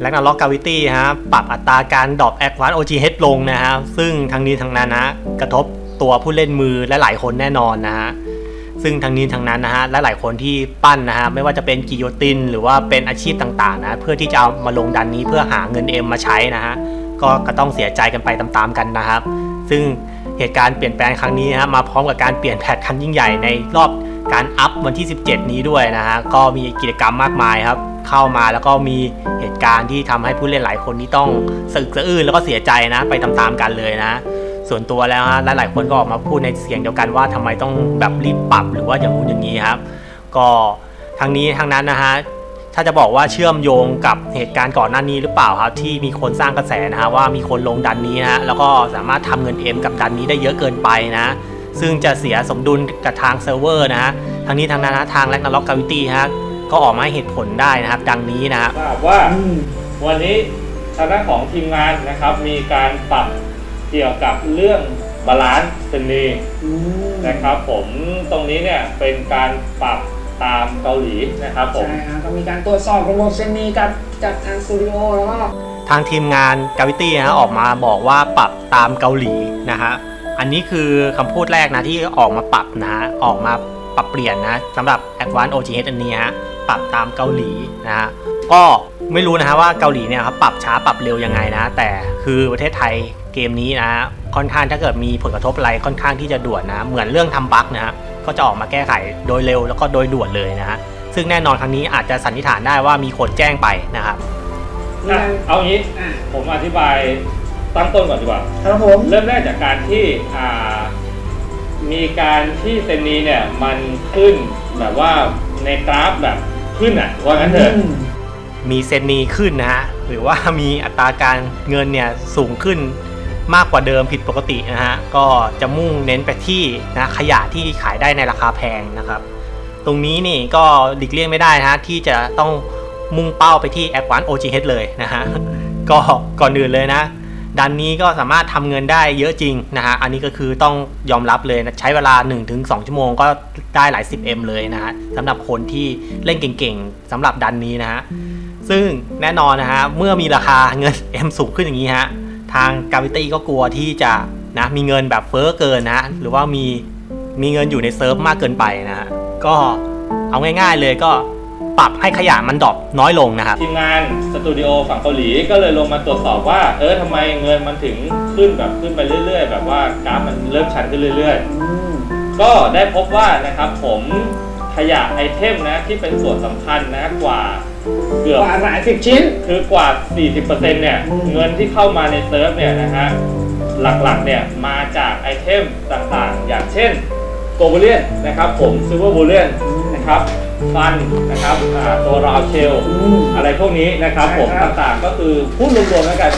แลกนาล็อกกาวิตี้ฮะปรับอัตราการดรอปแอดวานโอจีเฮดลงนะฮะซึ่งทั้งนี้ทั้งนั้นนะกระทบตัวผู้เล่นมือและหลายคนแน่นอนนะฮะซึ่งทั้งนี้ทั้งนั้นนะฮะและหลายคนที่ปั้นนะฮะไม่ว่าจะเป็นกิโยติน หรือว่าเป็นอาชีพต่างๆนะเพื่อที่จะเอามาลงดันนี้เพื่อหาเงินเอ็มมาใช้นะฮะก็ก็ต้องเสียใจกันไปตามๆกันนะครับ ซึ่งเหตุการณ์เปลี่ยนแปลงครั้งนี้นะฮะมาพร้อมกับการเปลี่ยนแพทครั้งยิ่งใหญ่ในรอบการอัพวันที่ 17 นี้ด้วยนะฮะก็มีกิจกรรมมากมายครับ เข้ามาแล้วก็มีเหตุการณ์ที่ทำให้ผู้เล่นหลายคนที่ต้องสึกสะอื้นแล้วก็เสียใจนะ ไปตามๆกันเลยนะ ส่วนตัวแล้วฮะหลายๆคนก็ออกมาพูดในเสียงเดียวกันว่าทำไมต้องแบบรีบปรับหรือว่าอย่างนู้นอย่างนี้ครับ ก็ทั้งนี้ทั้งนั้นนะฮะถ้าจะบอกว่าเชื่อมโยงกับเหตุการณ์ก่อนหน้านี้หรือเปล่าครับที่มีคนสร้างกระแสนะฮะว่ามีคนลงดันนี้นะฮะแล้วก็สามารถทำเงินเอ็มกับดันนี้ได้เยอะเกินไปนะซึ่งจะเสียสมดุลกับทางเซิร์ฟเวอร์นะฮะทั้งนี้ทั้งนั้นนะทางแลกนาล็อกกาวิตี้ฮะ ก็ออกมาให้เหตุผลได้นะครับ ดังนี้นะครับ ทราบว่าอืมวันนี้ทางด้านของทีมงานนะครับ มีการปรับเกี่ยวกับเรื่องบาลานซ์เซนีอืมนะครับ ผมตรงนี้เนี่ยเป็นการปรับตามเกาหลีนะครับผม ใช่ครับก็มีการตรวจสอบระบบเซนนีกับจากทางสตูดิโอแล้วก็ทางทีมงานกาวิตี้นะฮะออกมาบอกว่าปรับตามเกาหลีนะฮะอันนี้คือคำพูดแรกนะที่ออกมาปรับนะฮะออกมาปรับเปลี่ยนนะสำหรับ Advanced OGH อันนี้ฮะ ปรับตามเกาหลีนะฮะก็ไม่รู้นะฮะว่าเกาหลีเนี่ยเขาปรับช้าปรับเร็วยังไงนะ แต่คือประเทศไทยเกมนี้นะฮะค่อนข้างถ้าเกิดมีผลกระทบอะไรค่อนข้างที่จะด่วนนะเหมือนเรื่องทำบั๊กนะฮะก็จะออกมาแก้ไขโดยเร็วแล้วก็โดยด่วนเลยนะฮะซึ่งแน่นอนครั้งนี้อาจจะสันนิษฐานได้ว่ามีคนแจ้งไปนะครับมีอะการเอางี้อะผมอธิบายตั้งต้นก่อนดีกว่าครับผมเริ่มแรกจากการที่อ่ามีการที่เซนนีเนี่ยมันขึ้นแบบว่าในกราฟแบบ ขึ้นอะว่างั้นเถอะมมีเซนนีขึ้นนะฮะหรือว่ามีอัตราการเงินเนี่ยสูงขึ้นมากกว่าเดิมผิดปกตินะฮะก็จะมุ่งเน้นไปที่นะขยะที่ขายได้ในราคาแพงนะครับ ตรงนี้นี่ก็หลีกเลี่ยงไม่ได้นะฮะที่จะต้องมุ่งเป้าไปที่ a d v a n c e OGH เลยนะฮะก็ก่อนอื่นเลยนะ ดันนี้ก็สามารถทำเงินได้เยอะจริงนะฮะ อันนี้ก็คือต้องยอมรับเลยนะใช้เวลา 1-2 ชั่วโมงก็ได้หลาย 10M เลยนะฮะสำหรับคนที่เล่นเก่งๆสำหรับดันนี้นะฮะ ซึ่งแน่นอนนะฮะ เมื่อมีราคาเงิน M สูงขึ้นอย่างนี้ฮะ ทางกาวิตี้ก็กลัวที่จะนะมีเงินแบบเฟ้อเกินนะ หรือว่ามีมีเงินอยู่ในเซิร์ฟมากเกินไปนะฮะ ก็เอาง่ายๆเลยก็ ปรับให้ขยะมันดรอปน้อยลงนะครับ ทีมงานสตูดิโอฝั่งเกาหลีก็เลยลงมาตรวจสอบว่า เออทำไมเงินมันถึงขึ้นแบบขึ้นไปเรื่อย ๆ แบบว่ากราฟมันเริ่มชันขึ้นเรื่อยอืมๆก็ได้พบว่านะครับผมขยะไอเทมนะที่เป็นส่วนสำคัญนะกว่าเกือบ กว่าหลายสิบชิ้น คือกว่า 40%เนี่ยอืมเงินที่เข้ามาในเซิร์ฟเนี่ยนะฮะ หลักๆ เนี่ย มาจากไอเทมต่างๆ อย่างเช่นโกลบ l เลียนนะครับผมซิ l เวอร์ l ูเลียน นะครับฟันนะครับอ่าตัวราวเชลอืมอะไรพวกนี้นะครับใช่ผมครับ ต่างๆก็คือพูดรวมๆแล้วกัน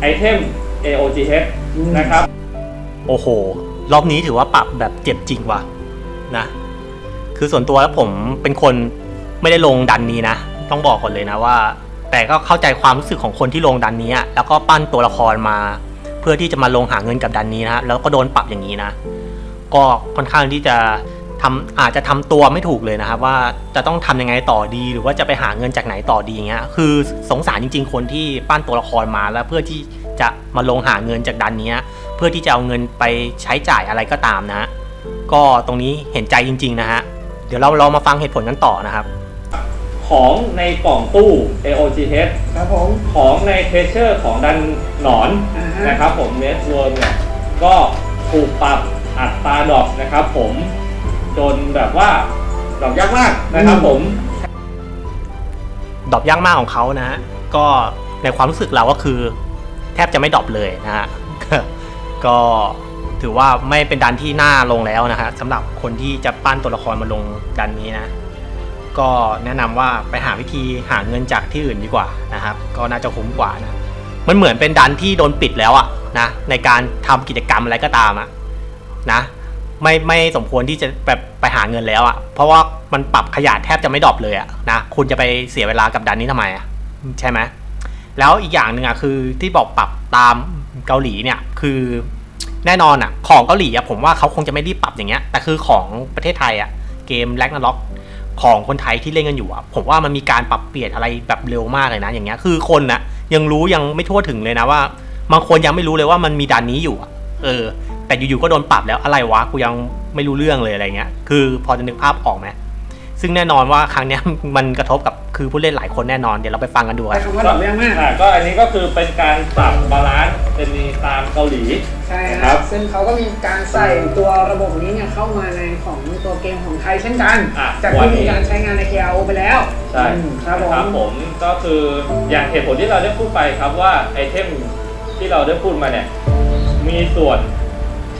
ไอเทม AOGH อืมนะครับ โอ้โห รอบนี้ถือว่าปรับแบบเจ็บจริงว่ะนะ คือส่วนตัวแล้วผมเป็นคนไม่ได้ลงดันนี้นะ ต้องบอกก่อนเลยนะว่า แต่ก็เข้าใจความรู้สึกของคนที่ลงดันนี้อะแล้วก็ปั้นตัวละครมา เพื่อที่จะมาลงหาเงินกับดันนี้นะแล้วก็โดนปรับอย่างนี้นะ ก็ค่อนข้างที่จะ ทำอาจจะทำตัวไม่ถูกเลยนะครับ ว่าจะต้องทำยังไงต่อดี หรือว่าจะไปหาเงินจากไหนต่อดีอย่างเงี้ยคือสงสารจริง ๆ คนที่ปั้นตัวละครมาแล้วเพื่อที่จะมาลงหาเงินจากดันเนี้ยเพื่อที่จะเอาเงินไปใช้จ่ายอะไรก็ตามนะฮะก็ตรงนี้เห็นใจจริง ๆ นะฮะเดี๋ยวเราเรามาฟังเหตุผลกันต่อนะครับ ของในกล่องตู้ AOGH ครับผมของในเทเชอร์ของดันหนอนอ่าฮะนะครับผมเนสเวิร์มเนี่ยก็ถูกปรับอัตราดอกนะครับผม จนแบบว่าดอกยากมากนะครับผม ดรอปยากมากของเขานะฮะก็ในความรู้สึกเราก็คือ แทบจะไม่ดรอปเลยนะฮะ ก็ถือว่าไม่เป็นดันที่น่าลงแล้วนะฮะสำหรับคนที่จะปั้นตัวละครมาลงดันนี้นะ ก็แนะนำว่าไปหาวิธีหาเงินจากที่อื่นดีกว่านะครับ ก็น่าจะคุ้มกว่านะ มันเหมือนเป็นดันที่โดนปิดแล้วอะนะในการทำกิจกรรมอะไรก็ตามอะนะ ไม่ไม่สมควรที่จะแบบไปหาเงินแล้วอะเพราะว่ามันปรับขยะแทบจะไม่ดรอปเลยอะนะคุณจะไปเสียเวลากับดันนี้ทำไมอะใช่ไหมแล้วอีกอย่างหนึ่งอะคือที่บอกปรับตามเกาหลีเนี่ยคือแน่นอนอะของเกาหลีอะผมว่าเขาคงจะไม่รีบปรับอย่างเงี้ยแต่คือของประเทศไทยอะเกมแลกนาล็อกของคนไทยที่เล่นกันอยู่อะผมว่ามันมีการปรับเปลี่ยนอะไรแบบเร็วมากเลยนะอย่างเงี้ยคือคนนะยังรู้ยังไม่ทั่วถึงเลยนะว่าบางคนยังไม่รู้เลยว่ามันมีด่านนี้อยู่อะเออ แต่อยู่ๆก็โดนปรับแล้วอะไรวะกูยังไม่รู้เรื่องเลยอะไรเงี้ย คือพอจะนึกภาพออกไหมซึ่งแน่นอนว่าครั้งเนี้ยมันกระทบกับคือผู้เล่นหลายคนแน่นอนเดี๋ยวเราไปฟังกันดูกัใช้นคำว่าดอกเบี้ยมากอ่าก็อันนี้ก็คือเป็นการปรับบาลานซ์เป็นตามเกาหลี ใช่คครัรับ บ ซึ่งเขาก็มีการใส่ตัวระบบนี้เนี่ยเข้ามาในของตัวเกมของไทยเช่นกัน อะ จากวันที่นี้มีการใช้งานใน KRO ไปแล้วใช่อืมครับผนะครับมผมก็คืออย่างเหตุผลที่เราได้พูดไปครับว่าไอเทมที่เราได้พูดมาเนี่ยมีส่วน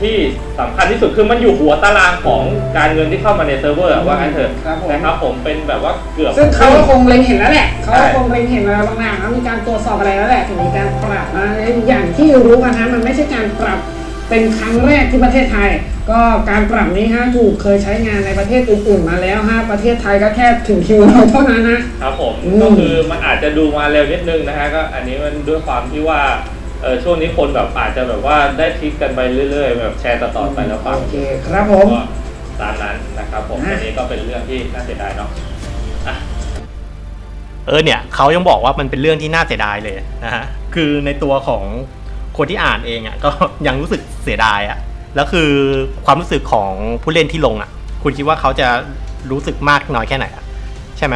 ที่สำคัญที่สุดคือมันอยู่หัวตารางของการเงินที่เข้ามาในเซิร์ฟเวอร์อะว่างั้นเถอะครับผม นะครับผมเป็นแบบว่าเกือบ ซึ่งเขาก็คงเล็งเห็นแล้วแหละเขาใช่ก็คงเล็งเห็นอะไรบางอย่างแล้วมีการตรวจสอบอะไรแล้วแหละถึงมีการปรับนะอย่างที่รู้กันนะมันไม่ใช่การปรับเป็นครั้งแรกที่ประเทศไทย ก็การปรับนี้ฮะถูกเคยใช้งานในประเทศอื่นๆมาแล้วฮะประเทศไทยก็แค่ถึงคิวเราเท่านั้นนะ ครับผมอืมก็คือมันอาจจะดูมาเร็วนิดนึงนะฮะก็อันนี้มันด้วยความที่ว่าเออช่วงนี้คนแบบอาจจะแบบว่าได้คลิกกันไปเรื่อยๆ แบบแชร์ต่อๆไปแล้วฟังโอเคครับผม ก็ตามนั้นนะครับผมอะอันนี้ก็เป็นเรื่องที่น่าเสียดายเนาะอะ เออเนี่ยเขายังบอกว่ามันเป็นเรื่องที่น่าเสียดายเลยนะฮะคือในตัวของคนที่อ่านเองอะ่ะ ก็ ยังรู้สึกเสียดายอะ่ะแล้วคือความรู้สึกของผู้เล่นที่ลงอะ่ะ คุณคิดว่าเขาจะรู้สึกมากน้อยแค่ไหนอะใช่ไหม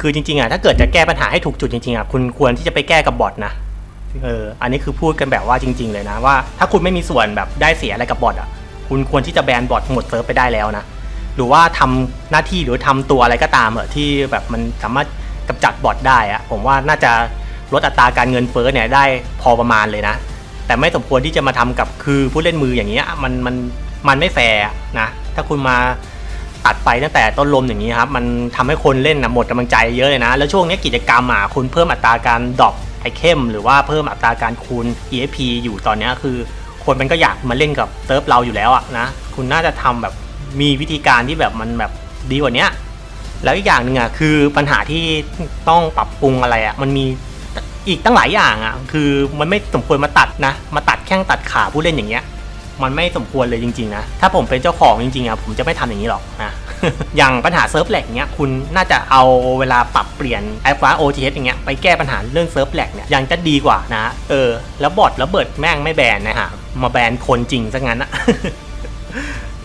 คือจริงๆอะ่ะถ้าเกิดจะแก้ปัญหาให้ถูกจุดจริงๆอะ่ะคุณควรที่จะไปแก้กับบอทนะ เอออันนี้คือพูดกันแบบว่าจริง ๆ เลยนะว่าถ้าคุณไม่มีส่วนแบบได้เสียอะไรกับบอทอะ คุณควรที่จะแบนบอทหมดเซิร์ฟไปได้แล้วนะหรือว่าทำหน้าที่หรือทำตัวอะไรก็ตามเออะที่แบบมันสามารถกำจัดบอทได้อะผมว่าน่าจะลดอัตราการเงินเฟ้อเนี่ยได้พอประมาณเลยนะ แต่ไม่สมควรที่จะมาทำกับคือผู้เล่นมืออย่างเงี้ยมันมันมันไม่แฟร์นะถ้าคุณมาตัดไปตั้งแต่ต้นลมอย่างนี้ครับมันทำให้คนเล่นนะหมดกำลังใจเยอะเลยนะ แล้วช่วงนี้กิจกรรมอะคุณเพิ่มอัตราการดรอป ไอเทมหรือว่าเพิ่มอัตราการคูณ EXP อยู่ตอนนี้คือ คนมันก็อยากมาเล่นกับเซิร์ฟเราอยู่แล้วอะนะ คุณน่าจะทำแบบมีวิธีการที่แบบมันแบบดีกว่านี้แล้วอีกอย่างหนึ่งอะคือปัญหาที่ต้องปรับปรุงอะไรอะมันมีอีกตั้งหลายอย่างอะคือมันไม่สมควรมาตัดนะ มาตัดแข้งตัดขาผู้เล่นอย่างเงี้ย มันไม่สมควรเลยจริงๆนะ ถ้าผมเป็นเจ้าของจริงๆอะผมจะไม่ทำอย่างนี้หรอกนะ อย่างปัญหาเซิร์ฟแหลกเนี้ยคุณน่าจะเอาเวลาปรับเปลี่ยนแอปฟ้า OTS อย่างเงี้ยไปแก้ปัญหาเรื่องเซิร์ฟแหลกเนี่ยยังจะดีกว่านะ เออ แล้วบอทแล้วเบิดแม่งไม่แบนนะฮะมาแบนคนจริงซะงั้นอะ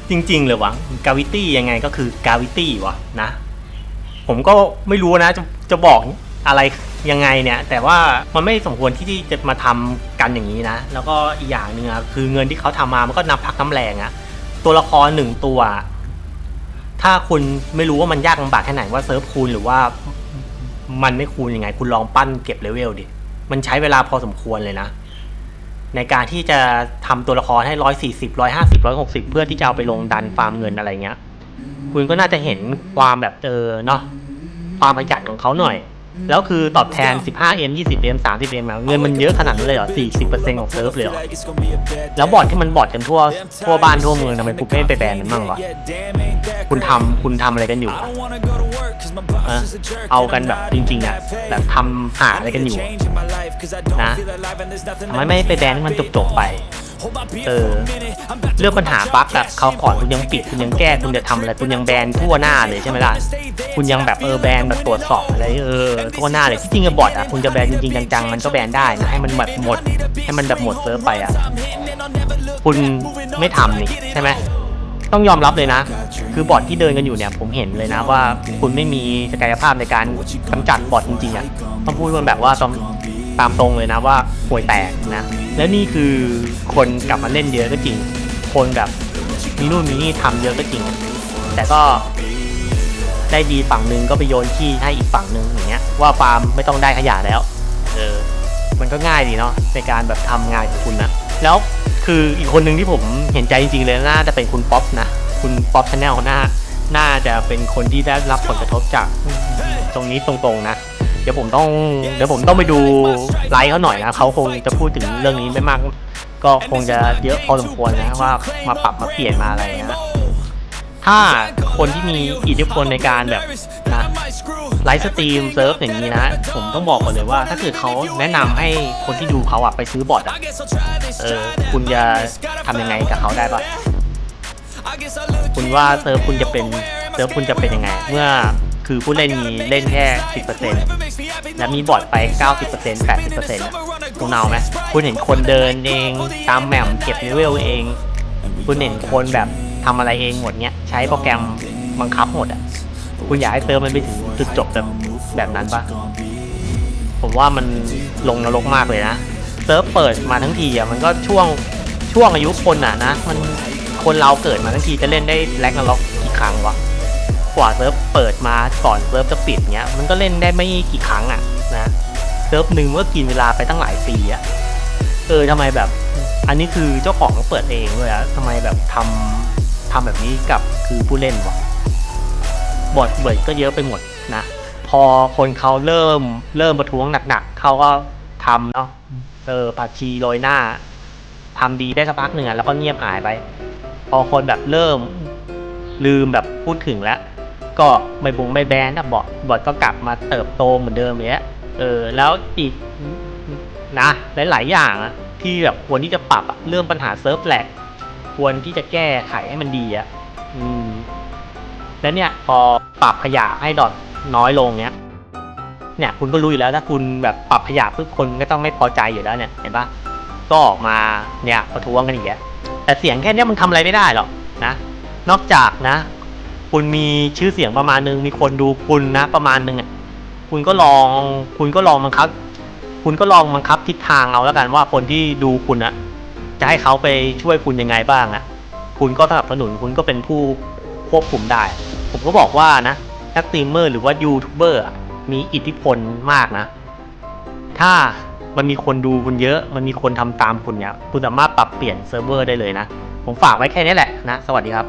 จริง ๆ เลยวะกาวิตี้ยังไงก็คือกาวิตี้วะนะ ผมก็ไม่รู้นะจะจะบอกอะไรยังไงเนี่ย แต่ว่ามันไม่สมควรที่จะมาทำกันอย่างนี้นะ แล้วก็อีกอย่างหนึ่งอะคือเงินที่เขาทำมามันก็นับพักน้ำแรงอะตัวละครหนึ่งตัว ถ้าคุณไม่รู้ว่ามันยากลำบากแค่ไหนว่าเซิร์ฟคูณหรือว่ามันไม่คูณยังไง คุณลองปั้นเก็บเลเวลดิ มันใช้เวลาพอสมควรเลยนะ ในการที่จะทำตัวละครให้ร้อยสี่สิบร้อยห้าสิบร้อยหกสิบเพื่อที่จะเอาไปลงดันฟาร์มเงินอะไรเงี้ย คุณก็น่าจะเห็นความแบบเออเนาะความประหยัดของเขาหน่อย แล้วคือตอบแทน 15M 20M 30M อะเงินมันเยอะขนาดนั้นเลยเหรอ 40%ของเซิร์ฟเลยเหรอ แล้วบอร์ดที่มันบอร์ดกันทั่วทั่วบ้านทั่วเมืองทำไมคุณไม่ไปแบนมันบ้างวะคุณทำคุณทำอะไรกันอยู่อะเออเอากันแบบจริงๆอะแบบทำหาอะไรกันอยู่อะนะทำไมไม่ไปแบนให้มันจบๆไป เออเรื่องปัญหาบั๊กอะเขาก่อนคุณยังปิดคุณยังแก้คุณจะทำอะไรคุณยังแบนทั่วหน้าเลยใช่ไหมล่ะคุณยังแบบเออแบนแบบตรวจสอบอะไรเออทั่วหน้าเลยที่จริงอะบอทอะคุณจะแบนจริงๆจังๆมันก็แบนได้นะให้มันแบบหมด ให้มันแบบหมดเซิร์ฟไปอะคุณไม่ทำนี่ใช่ไหมต้องยอมรับเลยนะ คือบอทที่เดินกันอยู่เนี่ย ผมเห็นเลยนะว่าคุณไม่มีศักยภาพในการกำจัดบอทจริงๆอะต้องพูดมันแบบว่า ตามตรงเลยนะว่าห่วยแตกนะ แล้วนี่คือคนกลับมาเล่นเยอะก็จริง คนแบบมีนู่นมีนี่ทำเยอะก็จริง แต่ก็ได้ดีฝั่งหนึ่งก็ไปโยนขี้ให้อีกฝั่งหนึ่งอย่างเงี้ยว่าฟาร์มไม่ต้องได้ขยะแล้ว เออ มันก็ง่ายดีเนาะในการแบบทำงานของคุณนะ แล้วคืออีกคนหนึ่งที่ผมเห็นใจจริงๆเลยน่าจะเป็นคุณป๊อปนะ คุณป๊อปชาแนลน่าน่าจะเป็นคนที่ได้รับผลกระทบจากตรงนี้ตรงๆนะ เดี๋ยวผมต้องเดี๋ยวผมต้องไปดูไลฟ์เขาหน่อยนะเขาคงจะพูดถึงเรื่องนี้ไม่มาก ก็คงจะเยอะพอสมควรนะว่ามาปรับมาเปลี่ยนมาอะไรนะถ้าคนที่มีอิทธิพลในการแบบนะไลฟ์สตรีมเซิร์ฟอย่างนี้นะ ผมต้องบอกก่อนเลยว่า ถ้าเกิดเขาแนะนำให้คนที่ดูเขาอะไปซื้อบอทอะเออคุณจะทำยังไงกับเขาได้ปะคุณว่าเซิร์ฟคุณจะเป็นเซิร์ฟคุณจะเป็นยังไง เมื่อ คือผู้เล่นมีเล่นแค่ 10%และมีบอร์ดไป 90% 80%อะคุณเอาไหมคุณเห็นคนเดินเองตามแหม่มเก็บเลเวลเอง คุณเห็นคนแบบทำอะไรเองหมดเนี้ย ใช้โปรแกรมบังคับหมดอะ คุณอยากให้เซิร์ฟมันไปถึงจุดจบแบบแบบนั้นปะผมว่ามันลงนรกมากเลยนะเซิร์ฟเปิดมาทั้งทีอะมันก็ช่วงช่วงอายุคนอะนะ มันคนเราเกิดมาทั้งทีจะเล่นได้แลกนรกกี่ครั้งวะ กว่าเซิร์ฟเปิดมาก่อนเซิร์ฟจะปิดเนี้ยมันก็เล่นได้ไม่กี่ครั้งอะนะเซิร์ฟหนึ่งเมื่อกินเวลาไปตั้งหลายปีอะเออทำไมแบบ อันนี้คือเจ้าของเปิดเองเลยอะทำไมแบบทำทำแบบนี้กับคือผู้เล่นวะบอดเบิดก็เยอะไปหมดนะพอคนเขาเริ่มเริ่มประท้วงหนักๆเขาก็ทำเนาะเออผักชีโรยหน้าทำดีได้สักพักหนึ่งอะแล้วก็เงียบหายไป พอคนแบบเริ่มลืมแบบพูดถึงแล้ว ก็ไม่บุงไม่แบนนะบอดบอดก็กลับมาเติบโตเหมือนเดิมเนี้ยเออแล้วอีกนะหลาย ๆ อย่างอะที่แบบควรที่จะปรับเรื่องปัญหาเซิร์ฟแลกควรที่จะแก้ไขให้มันดีอะอืมแล้วเนี่ยพอปรับขยะให้ดอทน้อยลงเนี้ย เนี่ยคุณก็รู้อยู่แล้วถ้าคุณแบบปรับขยะปุ๊บคนก็ต้องไม่พอใจอยู่แล้วเนี่ยเห็นปะก็ออกมาเนี่ยประท้วงกันอย่างเงี้ยแต่เสียงแค่นี้มันทำอะไรไม่ได้หรอกนะ นอกจากนะ คุณมีชื่อเสียงประมาณนึง มีคนดูคุณนะประมาณนึงอะคุณก็ลอง คุณก็ลองบังคับ คุณก็ลองบังคับทิศทางเอาแล้วกันว่าคนที่ดูคุณอะจะให้เขาไปช่วยคุณยังไงบ้างอะ คุณก็สนับสนุนคุณก็เป็นผู้ควบคุมได้ ผมก็บอกว่านะนักสตรีมเมอร์หรือว่ายูทูบเบอร์มีอิทธิพลมากนะ ถ้ามันมีคนดูคุณเยอะ มันมีคนทำตามคุณเนี่ย คุณสามารถปรับเปลี่ยนเซิร์ฟเวอร์ได้เลยนะ ผมฝากไว้แค่นี้แหละนะ สวัสดีครับ